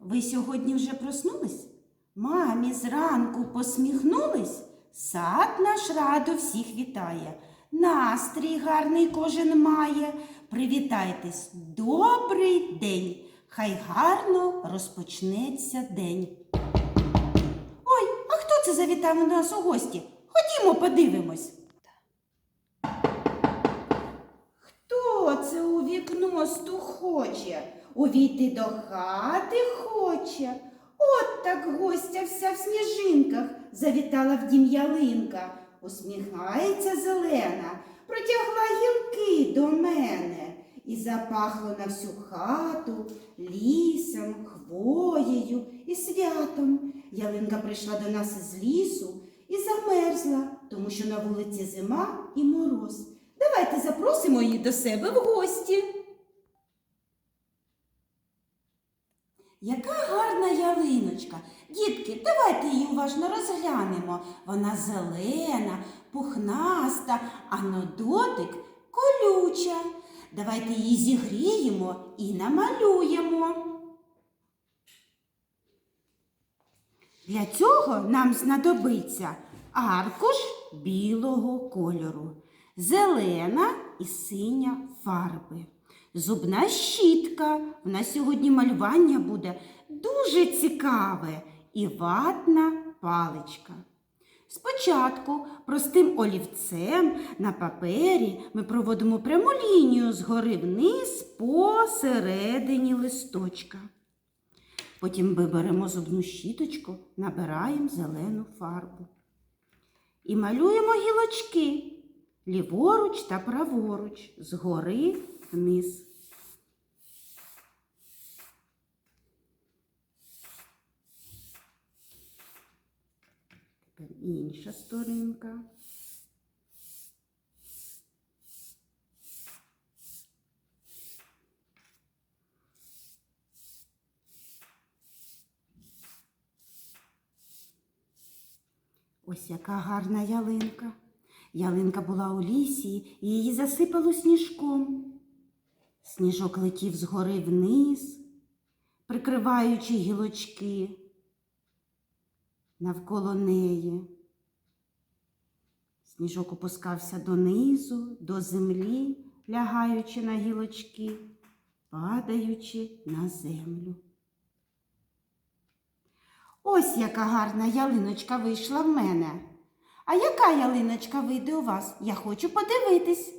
Ви сьогодні вже проснулись? Мамі зранку посміхнулись? Сад наш радо всіх вітає. Настрій гарний кожен має. Привітайтесь, добрий день. Хай гарно розпочнеться день. Ой, а хто це завітав у нас у гості? Ходімо, подивимось. Хто це у вікно стухоче? Увійти до хати хоче. От так гостя вся в сніжинках завітала в дім ялинка. Усміхається зелена, протягла гілки до мене і запахло на всю хату лісом, хвоєю і святом. Ялинка прийшла до нас із лісу і замерзла, тому що на вулиці зима і мороз. Давайте запросимо її до себе в гості. Яка гарна ялиночка. Дітки, давайте її уважно розглянемо. Вона зелена, пухнаста, а на дотик колюча. Давайте її зігріємо і намалюємо. Для цього нам знадобиться аркуш білого кольору, зелена і синя фарби, зубна щітка. В нас сьогодні малювання буде дуже цікаве і ватна паличка. Спочатку простим олівцем на папері ми проводимо пряму лінію згори вниз посередині листочка. Потім ми беремо зубну щіточку, набираємо зелену фарбу. І малюємо гілочки ліворуч та праворуч, згори вниз. Тепер інша сторінка. Ось яка гарна ялинка. Ялинка була у лісі і її засипало сніжком. Сніжок летів згори вниз, прикриваючи гілочки навколо неї. Сніжок опускався донизу, до землі, лягаючи на гілочки, падаючи на землю. Ось яка гарна ялиночка вийшла в мене. А яка ялиночка вийде у вас? Я хочу подивитись.